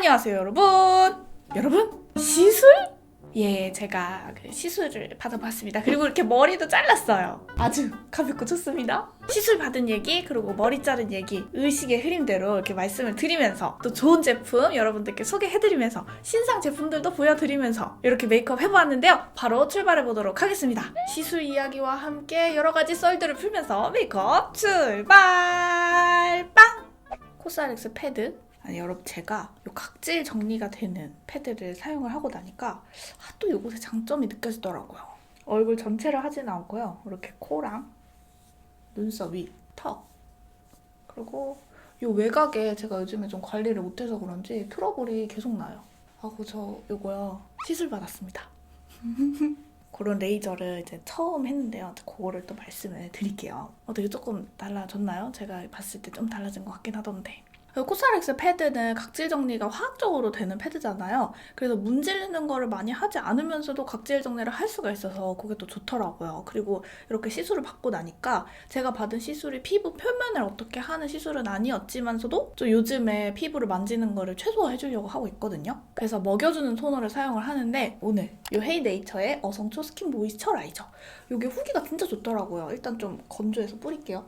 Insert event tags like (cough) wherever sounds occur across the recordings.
안녕하세요, 여러분. 여러분, 시술? 예, 제가 그 시술을 받아봤습니다. 그리고 이렇게 머리도 잘랐어요. 아주 가볍고 좋습니다. 시술 받은 얘기, 그리고 머리 자른 얘기, 의식의 흐름대로 이렇게 말씀을 드리면서 또 좋은 제품 여러분들께 소개해드리면서 신상 제품들도 보여드리면서 이렇게 메이크업 해보았는데요. 바로 출발해보도록 하겠습니다. 시술 이야기와 함께 여러 가지 썰들을 풀면서 메이크업 출발! 빵! 코스알엑스 패드 아니 여러분 제가 요 각질 정리가 되는 패드를 사용을 하고 나니까 아, 또 요것의 장점이 느껴지더라고요. 얼굴 전체를 하진 않고요. 이렇게 코랑 눈썹 위, 턱 그리고 요 외곽에 제가 요즘에 좀 관리를 못해서 그런지 트러블이 계속 나요. 아고 저 요거요 시술 받았습니다. (laughs) 그런 레이저를 이제 처음 했는데요. 그거를 또 말씀을 드릴게요. 어떻게 조금 달라졌나요? 제가 봤을 때 좀 달라진 것 같긴 하던데. 코스알엑스 패드는 각질 정리가 화학적으로 되는 패드잖아요. 그래서 문지르는 거를 많이 하지 않으면서도 각질 정리를 할 수가 있어서 그게 또 좋더라고요. 그리고 이렇게 시술을 받고 나니까 제가 받은 시술이 피부 표면을 어떻게 하는 시술은 아니었지만서도 좀 요즘에 피부를 만지는 거를 최소화해 주려고 하고 있거든요. 그래서 먹여주는 토너를 사용을 하는데 오늘 이 헤이네이처의 어성초 스킨 모이스처라이저 이게 후기가 진짜 좋더라고요. 일단 좀 건조해서 뿌릴게요.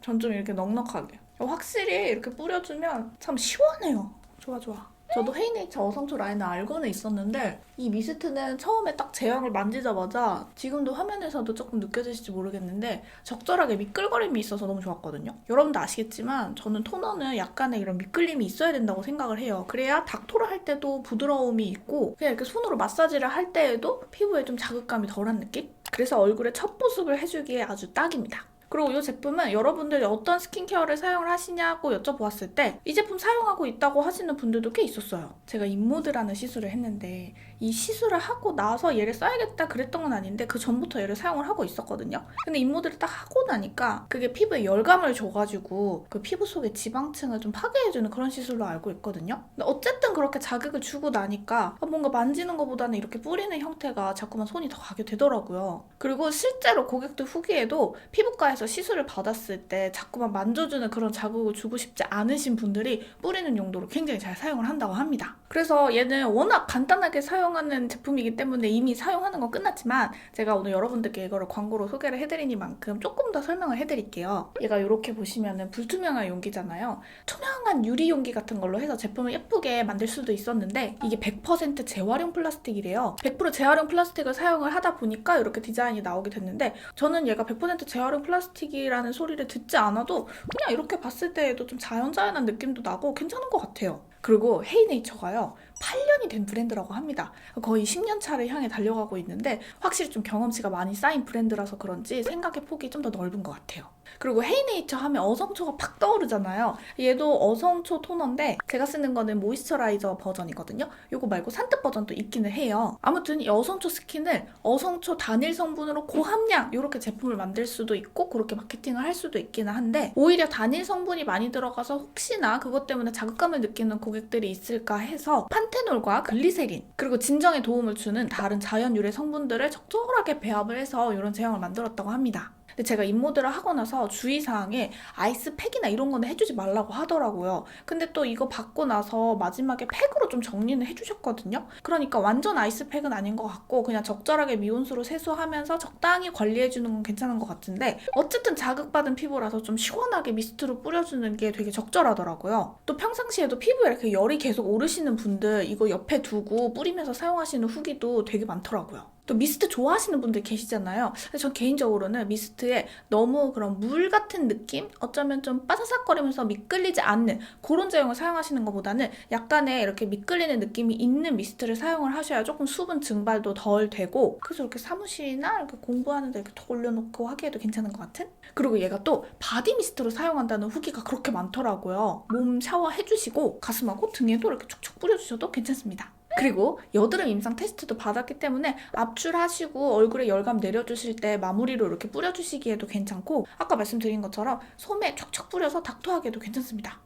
전 좀 이렇게 넉넉하게. 확실히 이렇게 뿌려주면 참 시원해요. 좋아, 좋아. 저도 헤이네이처 어성초 라인을 알고는 있었는데 이 미스트는 처음에 딱 제형을 만지자마자 지금도 화면에서도 조금 느껴지실지 모르겠는데 적절하게 미끌거림이 있어서 너무 좋았거든요. 여러분도 아시겠지만 저는 토너는 약간의 이런 미끌림이 있어야 된다고 생각을 해요. 그래야 닥토를 할 때도 부드러움이 있고 그냥 이렇게 손으로 마사지를 할 때에도 피부에 좀 자극감이 덜한 느낌? 그래서 얼굴에 첫 보습을 해주기에 아주 딱입니다. 그리고 이 제품은 여러분들이 어떤 스킨케어를 사용을 하시냐고 여쭤보았을 때 이 제품 사용하고 있다고 하시는 분들도 꽤 있었어요. 제가 인모드라는 시술을 했는데 이 시술을 하고 나서 얘를 써야겠다 그랬던 건 아닌데 그 전부터 얘를 사용을 하고 있었거든요. 근데 인모드를 딱 하고 나니까 그게 피부에 열감을 줘가지고 그 피부 속의 지방층을 좀 파괴해주는 그런 시술로 알고 있거든요. 근데 어쨌든 그렇게 자극을 주고 나니까 뭔가 만지는 것보다는 이렇게 뿌리는 형태가 자꾸만 손이 더 가게 되더라고요. 그리고 실제로 고객들 후기에도 피부과에서 시술을 받았을 때 자꾸만 만져주는 그런 자극을 주고 싶지 않으신 분들이 뿌리는 용도로 굉장히 잘 사용을 한다고 합니다. 그래서 얘는 워낙 간단하게 사용하는 제품이기 때문에 이미 사용하는 건 끝났지만 제가 오늘 여러분들께 이거를 광고로 소개를 해드리니만큼 조금 더 설명을 해드릴게요. 얘가 이렇게 보시면은 불투명한 용기잖아요. 투명한 유리 용기 같은 걸로 해서 제품을 예쁘게 만들 수도 있었는데 이게 100% 재활용 플라스틱이래요. 100% 재활용 플라스틱을 사용을 하다 보니까 이렇게 디자인이 나오게 됐는데 저는 얘가 100% 재활용 플라스틱 이라는 소리를 듣지 않아도 그냥 이렇게 봤을 때에도 좀 자연자연한 느낌도 나고 괜찮은 것 같아요. 그리고 헤이네이처가요. 8년이 된 브랜드라고 합니다. 거의 10년 차를 향해 달려가고 있는데 확실히 좀 경험치가 많이 쌓인 브랜드라서 그런지 생각의 폭이 좀 더 넓은 것 같아요. 그리고 헤이네이처 하면 어성초가 팍 떠오르잖아요. 얘도 어성초 토너인데 제가 쓰는 거는 모이스처라이저 버전이거든요. 요거 말고 산뜻 버전도 있기는 해요. 아무튼 이 어성초 스킨을 어성초 단일 성분으로 고함량 이렇게 제품을 만들 수도 있고 그렇게 마케팅을 할 수도 있기는 한데 오히려 단일 성분이 많이 들어가서 혹시나 그것 때문에 자극감을 느끼는 고객들이 있을까 해서 판테놀과 글리세린 그리고 진정에 도움을 주는 다른 자연 유래 성분들을 적절하게 배합을 해서 이런 제형을 만들었다고 합니다. 근데 제가 인모드를 하고 나서 주의사항에 아이스팩이나 이런 거는 해주지 말라고 하더라고요. 근데 또 이거 받고 나서 마지막에 팩으로 좀 정리는 해주셨거든요. 그러니까 완전 아이스팩은 아닌 것 같고 그냥 적절하게 미온수로 세수하면서 적당히 관리해주는 건 괜찮은 것 같은데 어쨌든 자극받은 피부라서 좀 시원하게 미스트로 뿌려주는 게 되게 적절하더라고요. 또 평상시에도 피부에 이렇게 열이 계속 오르시는 분들 이거 옆에 두고 뿌리면서 사용하시는 후기도 되게 많더라고요. 또 미스트 좋아하시는 분들 계시잖아요. 근데 전 개인적으로는 미스트에 너무 그런 물 같은 느낌? 어쩌면 좀 바사삭거리면서 미끌리지 않는 그런 제형을 사용하시는 것보다는 약간의 이렇게 미끌리는 느낌이 있는 미스트를 사용을 하셔야 조금 수분 증발도 덜 되고 그래서 이렇게 사무실이나 이렇게 공부하는데 이렇게 톡 올려놓고 하기에도 괜찮은 것 같은? 그리고 얘가 또 바디 미스트로 사용한다는 후기가 그렇게 많더라고요. 몸 샤워 해주시고 가슴하고 등에도 이렇게 축축 뿌려주셔도 괜찮습니다. 그리고 여드름 임상 테스트도 받았기 때문에 압출하시고 얼굴에 열감 내려주실 때 마무리로 이렇게 뿌려주시기에도 괜찮고 아까 말씀드린 것처럼 솜에 촉촉 뿌려서 닥터하기에도 괜찮습니다.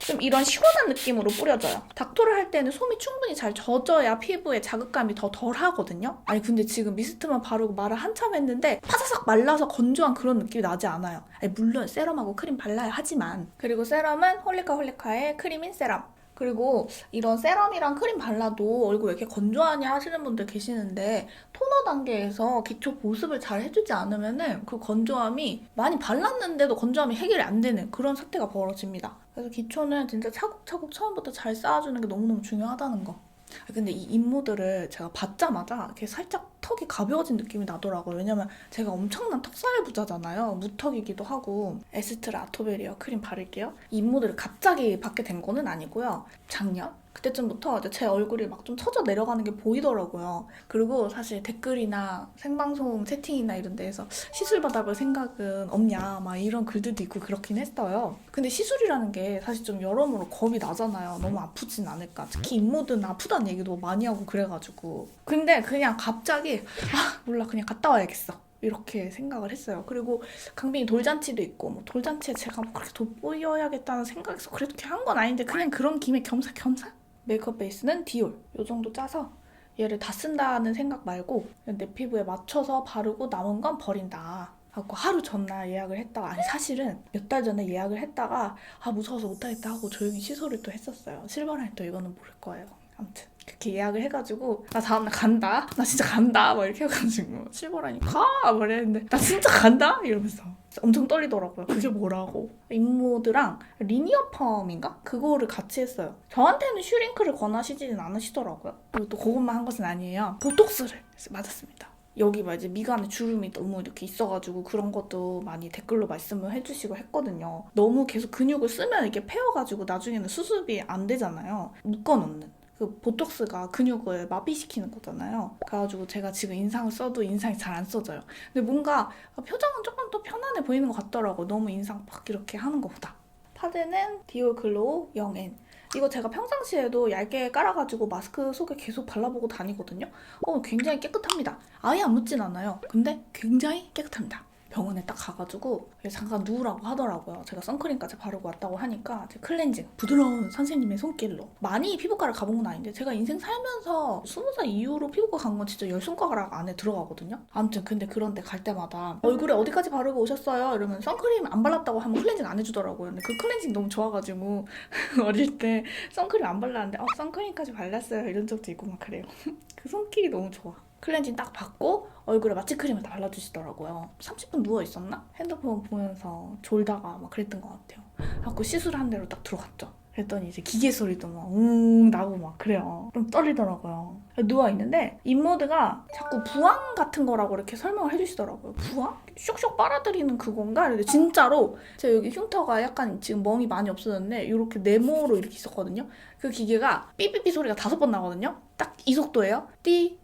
좀 이런 시원한 느낌으로 뿌려져요. 닥토를 할 때는 솜이 충분히 잘 젖어야 피부에 자극감이 더 덜 하거든요. 아니 근데 지금 미스트만 바르고 말을 한참 했는데 파사삭 말라서 건조한 그런 느낌이 나지 않아요. 아니, 물론 세럼하고 크림 발라야 하지만 그리고 세럼은 홀리카 홀리카의 크림인 세럼. 그리고 이런 세럼이랑 크림 발라도 얼굴 왜 이렇게 건조하냐 하시는 분들 계시는데 토너 단계에서 기초 보습을 잘 해주지 않으면은 그 건조함이 많이 발랐는데도 건조함이 해결이 안 되는 그런 사태가 벌어집니다. 그래서 기초는 진짜 차곡차곡 처음부터 잘 쌓아주는 게 너무너무 중요하다는 거. 아, 근데 이 인모들을 제가 받자마자 이렇게 살짝 턱이 가벼워진 느낌이 나더라고요. 왜냐면 제가 엄청난 턱살 부자잖아요. 무턱이기도 하고 에스트라 아토베리아 크림 바를게요. 이 인모들을 갑자기 받게 된 거는 아니고요. 작년 그때쯤부터 이제 제 얼굴이 막 좀 처져 내려가는 게 보이더라고요. 그리고 사실 댓글이나 생방송 채팅이나 이런 데에서 시술 받아볼 생각은 없냐 막 이런 글들도 있고 그렇긴 했어요. 근데 시술이라는 게 사실 좀 여러모로 겁이 나잖아요. 너무 아프진 않을까. 특히 잇모든 아프다는 얘기도 많이 하고 그래가지고. 근데 그냥 갑자기 아 몰라 그냥 갔다 와야겠어. 이렇게 생각을 했어요. 그리고 강빈이 돌잔치도 있고 뭐 돌잔치에 제가 뭐 그렇게 돋보여야겠다는 생각에서 그래도 한 건 아닌데 그냥 그런 김에 겸사겸사 메이크업 베이스는 디올 요 정도 짜서 얘를 다 쓴다는 생각 말고 내 피부에 맞춰서 바르고 남은 건 버린다. 하고 하루 전날 예약을 했다가 아니 사실은 몇 달 전에 예약을 했다가 아 무서워서 못하겠다 하고 조용히 취소를 또 했었어요. 실버라인 또 이거는 모를 거예요. 아무튼 그렇게 예약을 해가지고 나 다음날 간다. 나 진짜 간다. 막 이렇게 해가지고 실버라인이 가! 막 이랬는데 나 진짜 간다? 이러면서 엄청 떨리더라고요. 그게 뭐라고. 인모드랑 리니어 펌인가? 그거를 같이 했어요. 저한테는 슈링크를 권하시지는 않으시더라고요. 그리고 또 그것만 한 것은 아니에요. 보톡스를 맞았습니다. 여기 막 이제 미간에 주름이 너무 이렇게 있어가지고 그런 것도 많이 댓글로 말씀을 해주시고 했거든요. 너무 계속 근육을 쓰면 이렇게 패여가지고 나중에는 수습이 안 되잖아요. 묶어놓는. 그 보톡스가 근육을 마비시키는 거잖아요. 그래가지고 제가 지금 인상을 써도 인상이 잘 안 써져요. 근데 뭔가 표정은 조금 더 편안해 보이는 것 같더라고. 너무 인상 팍 이렇게 하는 것보다. 파데는 디올 글로우 0N. 이거 제가 평상시에도 얇게 깔아가지고 마스크 속에 계속 발라보고 다니거든요. 어, 굉장히 깨끗합니다. 아예 안 묻진 않아요. 근데 굉장히 깨끗합니다. 병원에 딱 가가지고 잠깐 누우라고 하더라고요. 제가 선크림까지 바르고 왔다고 하니까 이제 클렌징 부드러운 선생님의 손길로 많이 피부과를 가본 건 아닌데 제가 인생 살면서 20살 이후로 피부과 간 건 진짜 열 손가락 안에 들어가거든요. 아무튼 근데 그런데 갈 때마다 얼굴에 어디까지 바르고 오셨어요? 이러면 선크림 안 발랐다고 하면 클렌징 안 해주더라고요. 근데 그 클렌징 너무 좋아가지고 (laughs) 어릴 때 선크림 안 발랐는데 어 선크림까지 발랐어요 이런 적도 있고 막 그래요. (laughs) 그 손길이 너무 좋아. 클렌징 딱 받고 얼굴에 마취 크림을 다 발라주시더라고요. 30분 누워 있었나? 핸드폰 보면서 졸다가 막 그랬던 것 같아요. 하고 시술한 대로 딱 들어갔죠. 그랬더니 이제 기계 소리도 막 웅 나고 막 그래요. 좀 떨리더라고요. 누워 있는데 인모드가 자꾸 부항 같은 거라고 이렇게 설명을 해주시더라고요. 부항? 쇽쇽 빨아들이는 그건가? 근데 진짜로 제가 여기 흉터가 약간 지금 멍이 많이 없어졌는데 이렇게 네모로 이렇게 있었거든요. 그 기계가 삐삐삐 소리가 다섯 번 나거든요. 딱 이 속도예요. 띠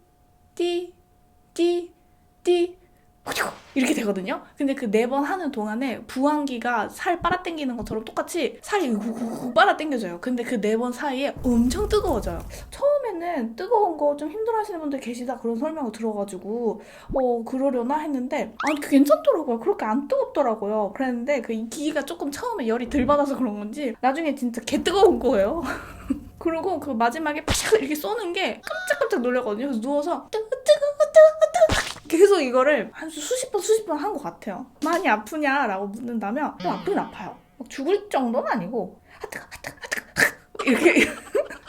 띠, 띠, 띠, 이렇게 되거든요. 근데 그 네 번 하는 동안에 부항기가 살 빨아당기는 것처럼 똑같이 살이 우구구구 빨아당겨져요. 근데 그 네 번 사이에 엄청 뜨거워져요. 처음에는 뜨거운 거 좀 힘들어하시는 분들 계시다 그런 설명을 들어가지고 어 그러려나 했는데 아니 괜찮더라고요. 그렇게 안 뜨겁더라고요. 그랬는데 그 기기가 조금 처음에 열이 덜 받아서 그런 건지 나중에 진짜 개 뜨거운 거예요. (laughs) 그리고 그 마지막에 팍 이렇게 쏘는 게 깜짝깜짝 놀랐거든요. 그래서 누워서 뜨거 뜨거 뜨거 뜨거 계속 이거를 한 수십 번 수십 번 한 것 같아요. 많이 아프냐라고 묻는다면 좀 아프긴 아파요. 막 죽을 정도는 아니고 하트가 하트가 하트가 이렇게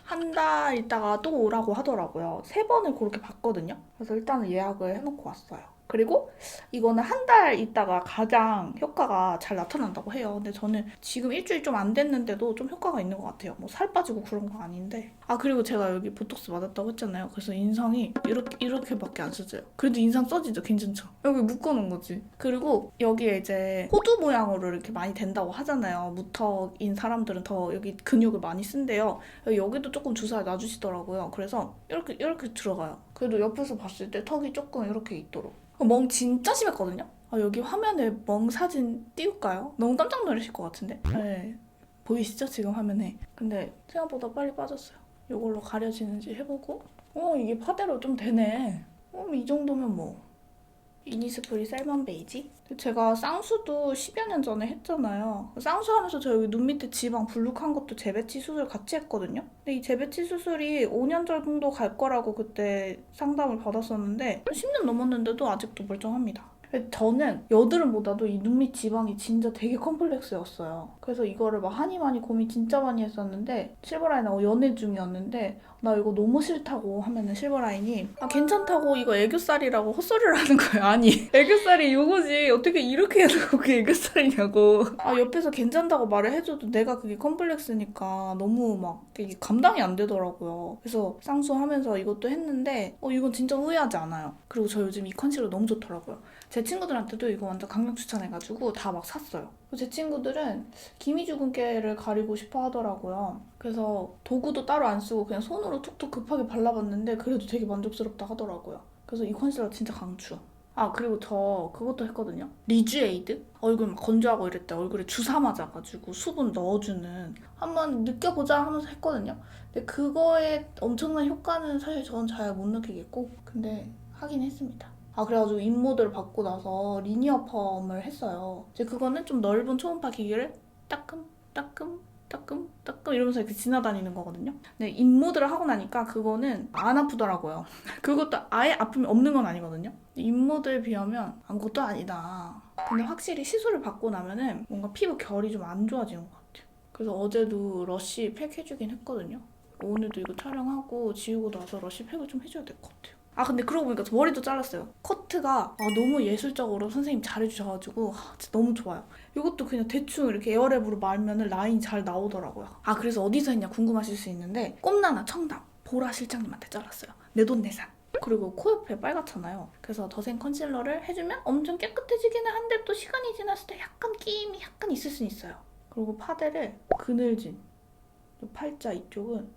한 달 있다가 또 오라고 하더라고요. 세 번을 그렇게 봤거든요. 그래서 일단은 예약을 해놓고 왔어요. 그리고 이거는 한 달 있다가 가장 효과가 잘 나타난다고 해요. 근데 저는 지금 일주일 좀 안 됐는데도 좀 효과가 있는 것 같아요. 뭐 살 빠지고 그런 거 아닌데. 아 그리고 제가 여기 보톡스 맞았다고 했잖아요. 그래서 인상이 이렇게 이렇게밖에 안 써져요. 그래도 인상 써지죠. 괜찮죠? 여기 묶어놓은 거지. 그리고 여기에 이제 호두 모양으로 이렇게 많이 된다고 하잖아요. 무턱인 사람들은 더 여기 근육을 많이 쓴대요. 여기도 조금 주사를 놔주시더라고요. 그래서 이렇게 이렇게 들어가요. 그래도 옆에서 봤을 때 턱이 조금 이렇게 있도록. 멍 진짜 심했거든요. 아, 여기 화면에 멍 사진 띄울까요? 너무 깜짝 놀라실 것 같은데. 네. 보이시죠? 지금 화면에. 근데 생각보다 빨리 빠졌어요. 이걸로 가려지는지 해보고. 어, 이게 파데로 좀 되네. 어, 이 정도면 뭐. 이니스프리 셀먼 베이지. 제가 쌍수도 10여 년 전에 했잖아요. 쌍수하면서 저 여기 눈 밑에 지방 불룩한 것도 재배치 수술 같이 했거든요. 근데 이 재배치 수술이 5년 정도 갈 거라고 그때 상담을 받았었는데 10년 넘었는데도 아직도 멀쩡합니다. 저는 여드름보다도 이 눈밑 지방이 진짜 되게 컴플렉스였어요. 그래서 이거를 막 하니 많이 고민 진짜 많이 했었는데 실버라인하고 연애 중이었는데 나 이거 너무 싫다고 하면은 실버라인이 아 괜찮다고 이거 애교살이라고 헛소리를 하는 거예요. 아니 (laughs) 애교살이 요거지 어떻게 이렇게 해도 그게 애교살이냐고 아 옆에서 괜찮다고 말을 해줘도 내가 그게 컴플렉스니까 너무 막 감당이 안 되더라고요. 그래서 쌍수하면서 이것도 했는데 어 이건 진짜 후회하지 않아요. 그리고 저 요즘 이 컨실러 너무 좋더라고요. 제 친구들한테도 이거 완전 강력 추천해가지고 다 막 샀어요. 제 친구들은 기미주근깨를 가리고 싶어 하더라고요. 그래서 도구도 따로 안 쓰고 그냥 손으로 툭툭 급하게 발라봤는데 그래도 되게 만족스럽다 하더라고요. 그래서 이 컨실러 진짜 강추. 아 그리고 저 그것도 했거든요. 리쥬에이드? 얼굴 막 건조하고 이럴 때 얼굴에 주사 맞아가지고 수분 넣어주는 한번 느껴보자 하면서 했거든요. 근데 그거의 엄청난 효과는 사실 저는 잘 못 느끼겠고 근데 하긴 했습니다. 아 그래가지고 입모드를 받고 나서 리니어 펌을 했어요. 이제 그거는 좀 넓은 초음파 기기를 따끔 따끔 따끔 따끔 이러면서 이렇게 지나다니는 거거든요. 근데 입모드를 하고 나니까 그거는 안 아프더라고요. (laughs) 그것도 아예 아픔이 없는 건 아니거든요. 입모드에 비하면 아무것도 아니다. 근데 확실히 시술을 받고 나면은 뭔가 피부 결이 좀 안 좋아지는 것 같아요. 그래서 어제도 러쉬 팩 해주긴 했거든요. 오늘도 이거 촬영하고 지우고 나서 러쉬 팩을 좀 해줘야 될 것 같아요. 아 근데 그러고 보니까 저 머리도 잘랐어요. 커트가 아, 너무 예술적으로 선생님 잘해주셔가지고 아, 진짜 너무 좋아요. 이것도 그냥 대충 이렇게 에어랩으로 말면 라인이 잘 나오더라고요. 아 그래서 어디서 했냐 궁금하실 수 있는데 꼼나나 청담 보라 실장님한테 잘랐어요. 내 돈내산. 그리고 코 옆에 빨갛잖아요. 그래서 더생 컨실러를 해주면 엄청 깨끗해지기는 한데 또 시간이 지났을 때 약간 끼임이 약간 있을 수 있어요. 그리고 파데를 그늘진 이 팔자 이쪽은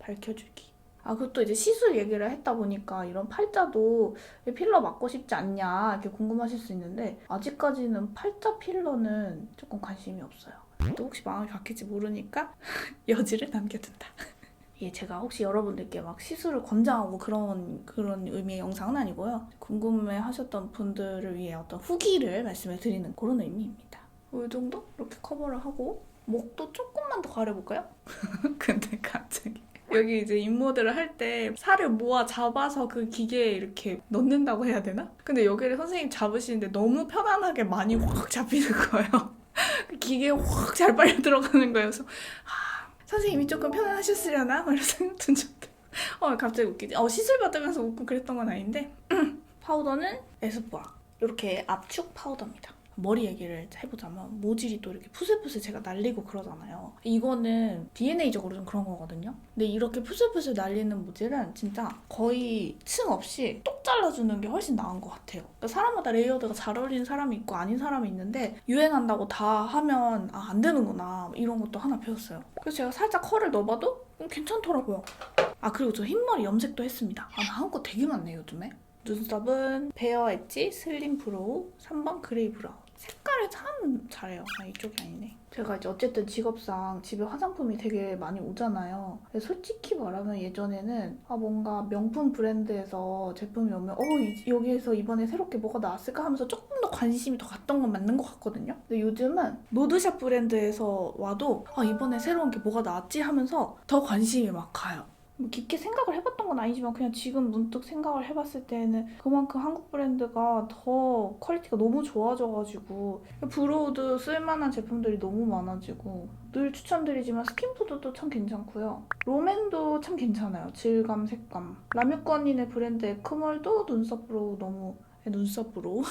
밝혀주기. 아, 그것도 이제 시술 얘기를 했다 보니까 이런 팔자도 왜 필러 맞고 싶지 않냐 이렇게 궁금하실 수 있는데 아직까지는 팔자 필러는 조금 관심이 없어요. 또 혹시 마음이 바뀔지 모르니까 (laughs) 여지를 남겨둔다. (laughs) 예, 제가 혹시 여러분들께 막 시술을 권장하고 그런 그런 의미의 영상은 아니고요. 궁금해하셨던 분들을 위해 어떤 후기를 말씀을 드리는 그런 의미입니다. 이 정도 이렇게 커버를 하고 목도 조금만 더 가려볼까요? (laughs) 근데 갑자기 여기 이제 인모드를 할 때 살을 모아 잡아서 그 기계에 이렇게 넣는다고 해야 되나? 근데 여기를 선생님 잡으시는데 너무 편안하게 많이 확 잡히는 거예요. (laughs) 그 기계에 확 잘 빨려 들어가는 거예요. 그래서 아, 선생님이 조금 편안하셨으려나? 이런 생각 든 적도. 어 갑자기 웃기지. 어 시술 받으면서 웃고 그랬던 건 아닌데 파우더는 에스쁘아 이렇게 압축 파우더입니다. 머리 얘기를 해보자면 모질이 또 이렇게 푸슬푸슬 제가 날리고 그러잖아요. 이거는 DNA적으로 좀 그런 거거든요. 근데 이렇게 푸슬푸슬 날리는 모질은 진짜 거의 층 없이 똑 잘라주는 게 훨씬 나은 것 같아요. 그러니까 사람마다 레이어드가 잘 어울리는 사람이 있고 아닌 사람이 있는데 유행한다고 다 하면 아, 안 되는구나 이런 것도 하나 배웠어요. 그래서 제가 살짝 컬을 넣어봐도 음, 괜찮더라고요. 아 그리고 저 흰머리 염색도 했습니다. 아 나은 거 되게 많네 요즘에. 눈썹은 베어 엣지 슬림 브로우 3번 그레이 브라운 색깔을 참 잘해요. 아 이쪽이 아니네. 제가 이제 어쨌든 직업상 집에 화장품이 되게 많이 오잖아요. 솔직히 말하면 예전에는 아 뭔가 명품 브랜드에서 제품이 오면 어 이- 여기에서 이번에 새롭게 뭐가 나왔을까 하면서 조금 더 관심이 더 갔던 건 맞는 것 같거든요. 근데 요즘은 노드샵 브랜드에서 와도 아 이번에 새로운 게 뭐가 나왔지 하면서 더 관심이 막 가요. 뭐 깊게 생각을 해봤던 건 아니지만 그냥 지금 문득 생각을 해봤을 때는 그만큼 한국 브랜드가 더 퀄리티가 너무 좋아져가지고 브로우도 쓸만한 제품들이 너무 많아지고 늘 추천드리지만 스킨푸드도 참 괜찮고요. 롬앤도 참 괜찮아요. 질감 색감. 라뮤건이네 브랜드 에크멀도 눈썹 브로우 너무 눈썹 브로우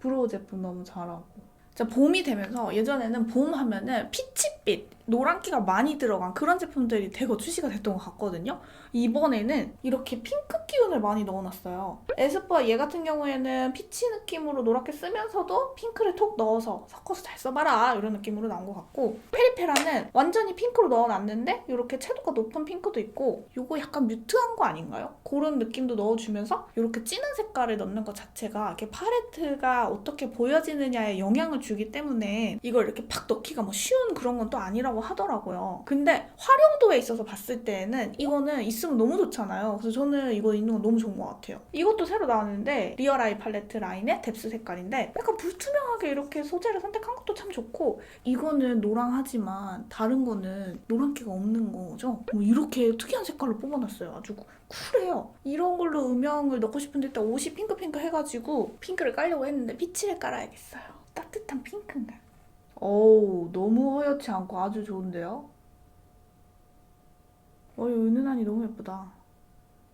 브로우 제품 너무 잘하고. 진짜 봄이 되면서 예전에는 봄 하면은 피치빛 노란기가 많이 들어간 그런 제품들이 대거 출시가 됐던 것 같거든요. 이번에는 이렇게 핑크 기운을 많이 넣어놨어요. 에스쁘아 얘 같은 경우에는 피치 느낌으로 노랗게 쓰면서도 핑크를 톡 넣어서 섞어서 잘 써봐라 이런 느낌으로 나온 것 같고 페리페라는 완전히 핑크로 넣어놨는데 이렇게 채도가 높은 핑크도 있고 이거 약간 뮤트한 거 아닌가요? 그런 느낌도 넣어주면서 이렇게 진한 색깔을 넣는 것 자체가 이렇게 팔레트가 어떻게 보여지느냐에 영향을 주기 때문에 이걸 이렇게 팍 넣기가 뭐 쉬운 그런 건 또 아니라고 느낌이라고 하더라고요. 근데 활용도에 있어서 봤을 때는 이거는 있으면 너무 좋잖아요. 그래서 저는 이거 있는 건 너무 좋은 것 같아요. 이것도 새로 나왔는데 리얼 아이 팔레트 라인의 뎁스 색깔인데 약간 불투명하게 이렇게 소재를 선택한 것도 참 좋고 이거는 노랑하지만 다른 거는 노란기가 없는 거죠. 뭐 이렇게 특이한 색깔로 뽑아놨어요. 아주 쿨해요. 이런 걸로 음영을 넣고 싶은데 일단 옷이 핑크핑크 해가지고 핑크를 깔려고 했는데 피치를 깔아야겠어요. 따뜻한 핑크인가? 어우 너무 허옇지 않고 아주 좋은데요? 어, 이 은은하니 너무 예쁘다.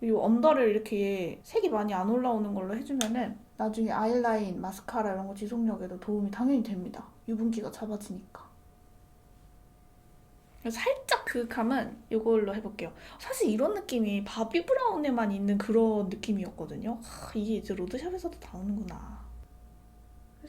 그리고 언더를 이렇게 색이 많이 안 올라오는 걸로 해주면은 나중에 아이라인, 마스카라 이런 거 지속력에도 도움이 당연히 됩니다. 유분기가 잡아지니까. 살짝 그윽함은 이걸로 해볼게요. 사실 이런 느낌이 바비 브라운에만 있는 그런 느낌이었거든요. 하, 이게 이제 로드샵에서도 나오는구나.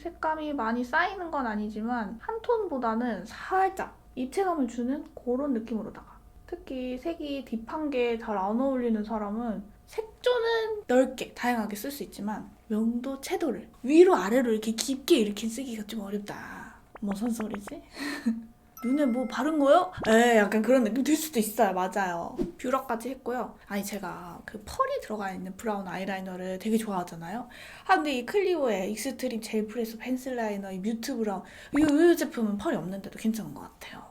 색감이 많이 쌓이는 건 아니지만 한 톤보다는 살짝 입체감을 주는 그런 느낌으로다가 특히 색이 딥한 게 잘 안 어울리는 사람은 색조는 넓게 다양하게 쓸 수 있지만 명도 채도를 위로 아래로 이렇게 깊게 이렇게 쓰기가 좀 어렵다. 무슨 소리지? (laughs) 눈에 뭐 바른 거요? 에 약간 그런 느낌 들 수도 있어요. 맞아요. 뷰러까지 했고요. 아니 제가 그 펄이 들어가 있는 브라운 아이라이너를 되게 좋아하잖아요. 아 근데 이 클리오의 익스트림 젤 프레스 펜슬 라이너 이 뮤트 브라운 이, 이 제품은 펄이 없는데도 괜찮은 것 같아요.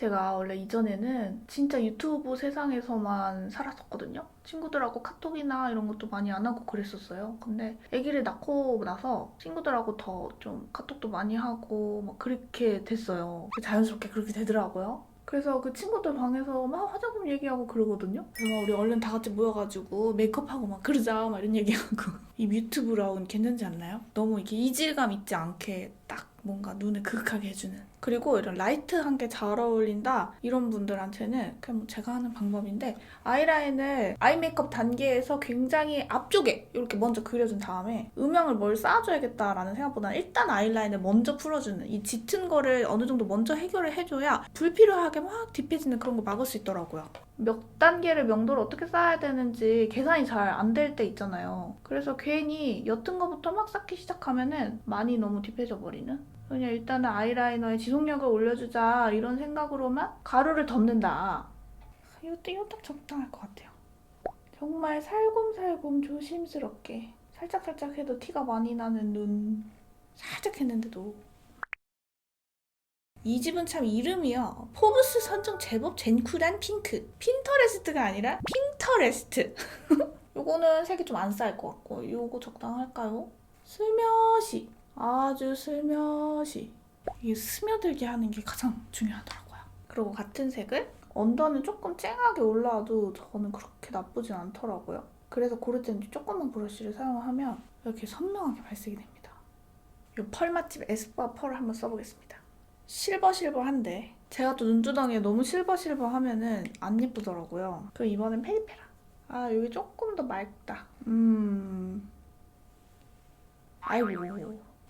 제가 원래 이전에는 진짜 유튜브 세상에서만 살았었거든요. 친구들하고 카톡이나 이런 것도 많이 안 하고 그랬었어요. 근데 아기를 낳고 나서 친구들하고 더 좀 카톡도 많이 하고 막 그렇게 됐어요. 자연스럽게 그렇게 되더라고요. 그래서 그 친구들 방에서 막 화장품 얘기하고 그러거든요. 그래서 막 우리 얼른 다 같이 모여가지고 메이크업하고 막 그러자 막 이런 얘기하고 (laughs) 이 뮤트 브라운 괜찮지 않나요? 너무 이렇게 이질감 있지 않게 딱 뭔가 눈을 그윽하게 해주는 그리고 이런 라이트한 게 잘 어울린다 이런 분들한테는 그냥 뭐 제가 하는 방법인데 아이라인을 아이 메이크업 단계에서 굉장히 앞쪽에 이렇게 먼저 그려준 다음에 음영을 뭘 쌓아줘야겠다라는 생각보다는 일단 아이라인을 먼저 풀어주는 이 짙은 거를 어느 정도 먼저 해결을 해줘야 불필요하게 막 딥해지는 그런 거 막을 수 있더라고요. 몇 단계를 명도를 어떻게 쌓아야 되는지 계산이 잘 안 될 때 있잖아요. 그래서 괜히 옅은 거부터 막 쌓기 시작하면은 많이 너무 딥해져 버리는? 그냥 일단은 아이라이너에 지속력을 올려주자 이런 생각으로만 가루를 덮는다. 이것도 이거 딱 적당할 것 같아요. 정말 살곰살곰 조심스럽게 살짝살짝 해도 티가 많이 나는 눈 살짝 했는데도 이 집은 참 이름이요. 포브스 선정 제법 젠쿨한 핑크. 핀터레스트가 아니라 핑터레스트. (laughs) 요거는 색이 좀 안 쌓일 것 같고 요거 적당할까요? 슬며시 아주 슬며시 이게 스며들게 하는 게 가장 중요하더라고요. 그리고 같은 색을 언더는 조금 쨍하게 올라와도 저는 그렇게 나쁘진 않더라고요. 그래서 고를 때는 조금만 브러쉬를 사용하면 이렇게 선명하게 발색이 됩니다. 이 펄 맛집 에스쁘아 펄을 한번 써보겠습니다. 실버실버한데 제가 또 눈두덩이에 너무 실버실버 하면은 안 예쁘더라고요. 그럼 이번엔 페리페라. 아 여기 조금 더 맑다. 음. 아이고.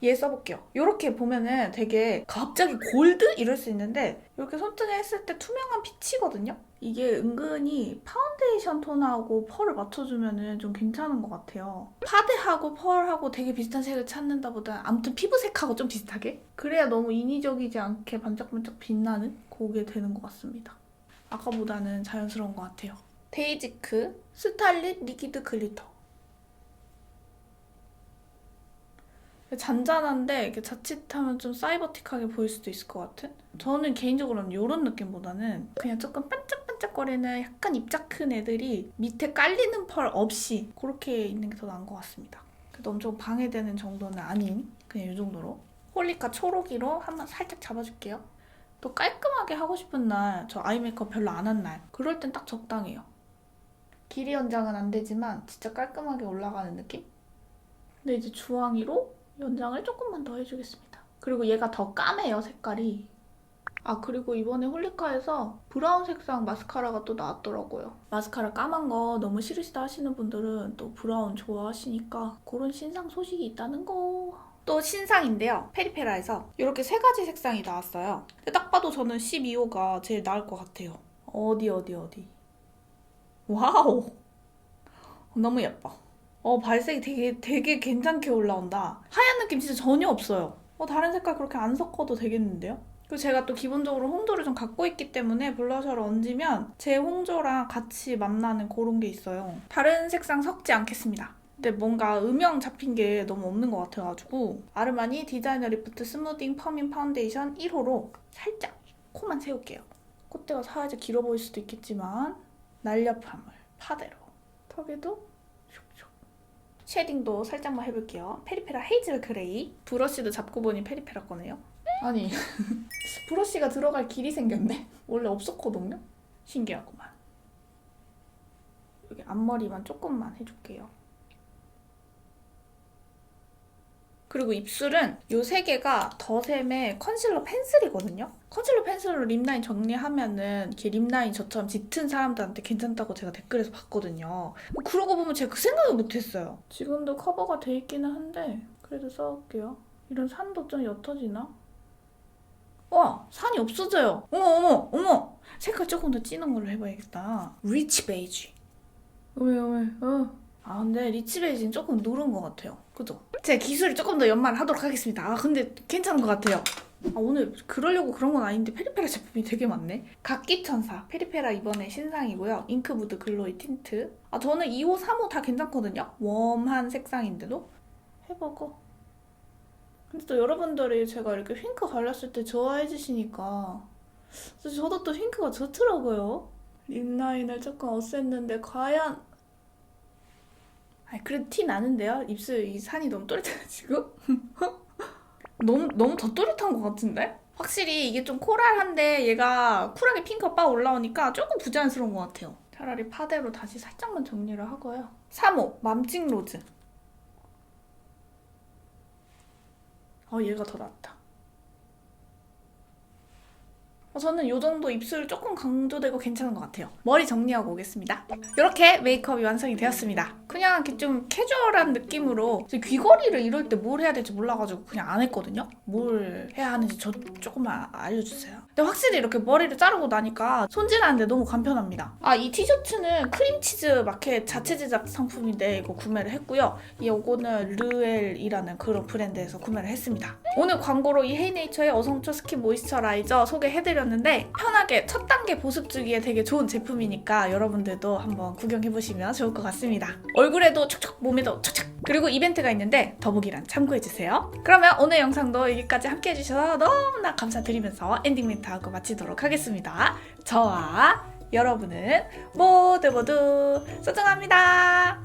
얘 써볼게요. 이렇게 보면은 되게 갑자기 골드 이럴 수 있는데 이렇게 손등에 했을 때 투명한 빛이거든요. 이게 은근히 파운데이션 톤하고 펄을 맞춰주면은 좀 괜찮은 것 같아요. 파데하고 펄하고 되게 비슷한 색을 찾는다 보다 아무튼 피부색하고 좀 비슷하게 그래야 너무 인위적이지 않게 반짝반짝 빛나는 그게 되는 것 같습니다. 아까보다는 자연스러운 것 같아요. 데이지크 스탈릿 리퀴드 글리터 잔잔한데 이렇게 자칫하면 좀 사이버틱하게 보일 수도 있을 것 같은? 저는 개인적으로는 이런 느낌보다는 그냥 조금 반짝반짝거리는 약간 입자 큰 애들이 밑에 깔리는 펄 없이 그렇게 있는 게 더 나은 것 같습니다. 그래도 엄청 방해되는 정도는 아닌 그냥 이 정도로 홀리카 초록이로 한번 살짝 잡아줄게요. 또 깔끔하게 하고 싶은 날, 저 아이 메이크업 별로 안 한 날, 그럴 땐 딱 적당해요. 길이 연장은 안 되지만 진짜 깔끔하게 올라가는 느낌? 근데 이제 주황이로 연장을 조금만 더 해주겠습니다. 그리고 얘가 더 까매요, 색깔이. 아, 그리고 이번에 홀리카에서 브라운 색상 마스카라가 또 나왔더라고요. 마스카라 까만 거 너무 싫으시다 하시는 분들은 또 브라운 좋아하시니까 그런 신상 소식이 있다는 거. 또 신상인데요. 페리페라에서 이렇게 세 가지 색상이 나왔어요. 근데 딱 봐도 저는 12호가 제일 나을 것 같아요. 어디, 어디, 어디. 와우! 너무 예뻐. 어, 발색이 되게, 되게 괜찮게 올라온다. 하얀 느낌 진짜 전혀 없어요. 어, 다른 색깔 그렇게 안 섞어도 되겠는데요? 그리고 제가 또 기본적으로 홍조를 좀 갖고 있기 때문에 블러셔를 얹으면 제 홍조랑 같이 만나는 그런 게 있어요. 다른 색상 섞지 않겠습니다. 근데 뭔가 음영 잡힌 게 너무 없는 것 같아가지고 아르마니 디자이너 리프트 스무딩 펌인 파운데이션 1호로 살짝 코만 세울게요. 콧대가 살짝 길어 보일 수도 있겠지만 날렵함을 파대로 턱에도 쉐딩도 살짝만 해볼게요. 페리페라 헤이즐 그레이 브러쉬도 잡고 보니 페리페라 거네요. 아니 (laughs) 브러쉬가 들어갈 길이 생겼네. 원래 없었거든요. 신기하구만. 여기 앞머리만 조금만 해줄게요. 그리고 입술은 요세 개가 더샘의 컨실러 펜슬이거든요. 컨실러 펜슬로 립라인 정리하면은 이렇게 립라인 저처럼 짙은 사람들한테 괜찮다고 제가 댓글에서 봤거든요. 그러고 보면 제가 그 생각을 못했어요. 지금도 커버가 돼 있기는 한데 그래도 써볼게요. 이런 산도 좀 옅어지나? 와 산이 없어져요. 어머 어머 어머 색깔 조금 더 진한 걸로 해봐야겠다. 리치 베이지. 왜 왜? 어. 아 근데 리치 베이지는 조금 누른 것 같아요. 그죠? 제 기술이 조금 더 연말을 하도록 하겠습니다. 아 근데 괜찮은 것 같아요. 아 오늘 그러려고 그런 건 아닌데 페리페라 제품이 되게 많네. 각기천사 페리페라 이번에 신상이고요. 잉크무드 글로이 틴트. 아 저는 2호, 3호 다 괜찮거든요. 웜한 색상인데도 해보고. 근데 또 여러분들이 제가 이렇게 핑크 발랐을 때 좋아해 주시니까 저도 또 핑크가 좋더라고요. 립라인을 조금 없앴는데 과연 아니 그래도 티 나는데요? 입술 이 산이 너무 또렷해가지고 (laughs) 너무 너무 더 또렷한 것 같은데? 확실히 이게 좀 코랄한데 얘가 쿨하게 핑크가 빠 올라오니까 조금 부자연스러운 것 같아요. 차라리 파데로 다시 살짝만 정리를 하고요. 3호 맘찍 로즈. 어 얘가 더 낫다. 어, 저는 이 정도 입술 조금 강조되고 괜찮은 것 같아요. 머리 정리하고 오겠습니다. 이렇게 메이크업이 완성이 되었습니다. 그냥 이렇게 좀 캐주얼한 느낌으로 제 귀걸이를 이럴 때 뭘 해야 될지 몰라가지고 그냥 안 했거든요. 뭘 해야 하는지 저 조금만 알려주세요. 근데 확실히 이렇게 머리를 자르고 나니까 손질하는데 너무 간편합니다. 아 이 티셔츠는 크림치즈 마켓 자체 제작 상품인데 이거 구매를 했고요. 이거는 르엘이라는 그런 브랜드에서 구매를 했습니다. 오늘 광고로 이 헤이네이처의 어성초 스킨 모이스처라이저 소개해드렸는데 편하게 첫 단계 보습 주기에 되게 좋은 제품이니까 여러분들도 한번 구경해보시면 좋을 것 같습니다. 얼굴에도 촉촉, 몸에도 촉촉. 그리고 이벤트가 있는데 더보기란 참고해주세요. 그러면 오늘 영상도 여기까지 함께 해주셔서 너무나 감사드리면서 엔딩 멘트 하고 마치도록 하겠습니다. 저와 여러분은 모두 모두 소중합니다.